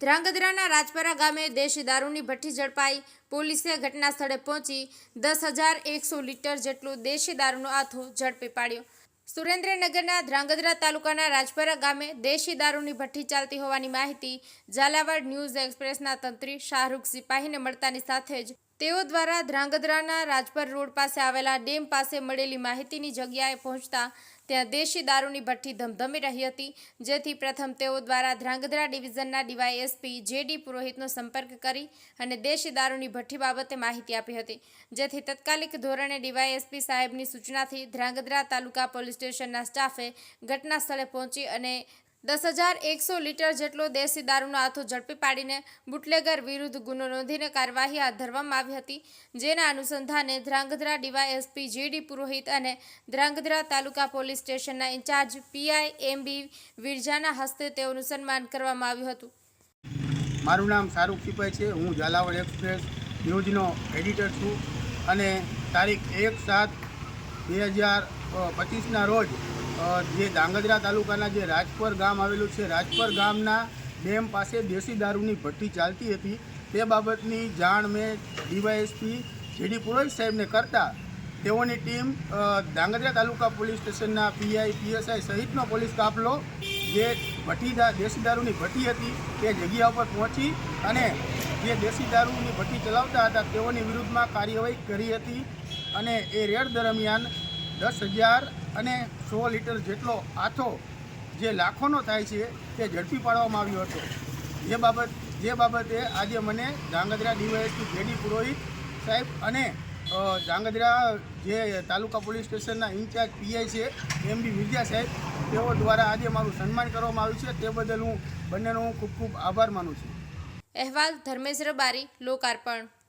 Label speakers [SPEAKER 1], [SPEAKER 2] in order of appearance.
[SPEAKER 1] ધ્રાંગધ્રાના રાજપરા ગામે દેશી દારૂની ભઠ્ઠી ઝડપાઈ. પોલીસે ઘટના સ્થળે પહોંચી દસ હજાર એકસો લીટર જેટલું દેશી દારૂનો આથો ઝડપી પાડ્યો. સુરેન્દ્રનગરના ધ્રાંગધ્રા તાલુકાના રાજપરા ગામે દેશી દારૂની ભઠ્ઠી ચાલતી હોવાની માહિતી ઝાલાવાડ ન્યૂઝ એક્સપ્રેસના તંત્રી શાહરૂખ સિપાહીને મળતાની સાથે જ તેઓ દ્વારા ધ્રાંગધ્રાના રાજપર રોડ પાસે આવેલા ડેમ પાસે મળેલી માહિતીની જગ્યાએ પહોંચતા ત્યાં દેશી દારૂની ભઠ્ઠી ધમધમી રહી હતી. જેથી પ્રથમ તેઓ દ્વારા ધ્રાંગધ્રા ડિવિઝનના ડીવાયએસપી જે ડી પુરોહિતનો સંપર્ક કરી અને દેશી દારૂની ભઠ્ઠી બાબતે માહિતી આપી હતી. જેથી તત્કાલિક ધોરણે ડીવાયએસપી સાહેબની સૂચનાથી ધ્રાંગધ્રા તાલુકા પોલીસ સ્ટેશનના સ્ટાફે ઘટના સ્થળે પહોંચી અને દસ હજાર એકસો લીટર જેટલો દેશી દારૂનો આથો ઝડપી પાડીને બુટલેગર વિરુદ્ધ ગુનો નોંધીને કાર્યવાહી હાથ ધરવામાં આવી હતી, જેના અનુસંધાને ધ્રાંગધ્રા ડીવાયએસપી જીડી પુરોહિત અને ધ્રાંગધ્રા તાલુકા પોલીસ સ્ટેશનના in charge PI M B વિરજાના હસ્તે તેઓનું સન્માન કરવામાં આવ્યું હતું.
[SPEAKER 2] મારું નામ શાહરૂખ સિપાઈ છે. હું ઝાલાવાડ એક્સપ્રેસ ન્યૂઝનો એડિટર છું અને તારીખ એક સાત બે હજાર પચીસના રોજ જે ધાંગધ્રા તાલુકાના જે રાજપર ગામ આવેલું છે, રાજપર ગામના ડેમ પાસે દેશી દારૂની ભઠ્ઠી ચાલતી હતી. તે બાબતની જાણ મેં ડીવાયએસપી જેડી પુરોહિત સાહેબને કરતા તેઓની ટીમ ધાંગધ્રા તાલુકા પોલીસ સ્ટેશનના પીઆઈ, પીએસઆઈ સહિતનો પોલીસ કાફલો જે ભઠ્ઠી દેશી દારૂની ભઠ્ઠી હતી તે જગ્યા ઉપર પહોંચી અને જે દેશી દારૂની ભઠ્ઠી ચલાવતા હતા તેઓની વિરુદ્ધમાં કાર્યવાહી કરી હતી અને એ રેડ દરમિયાન દસ હજાર અને સો લીટર જેટલો આથો જે લાખોનો થાય છે તે ઝડપી પાડવામાં આવ્યો હતો. જે બાબત, જે બાબતે આજે મને ધાંગધ્રા ડીવાયએસપી જેડી પુરોહિત સાહેબ અને ધાંગધ્રા જે તાલુકા પોલીસ સ્ટેશનના ઇન્ચાર્જ પીઆઈ છે એમ બી વિદ્યા સાહેબ, તેઓ દ્વારા આજે મારું સન્માન કરવામાં આવ્યું છે. તે બદલ હું બંનેનો હું ખૂબ ખૂબ આભાર માનું છું.
[SPEAKER 1] અહેવાલ ધર્મેશ રબારી, લોકાર્પણ.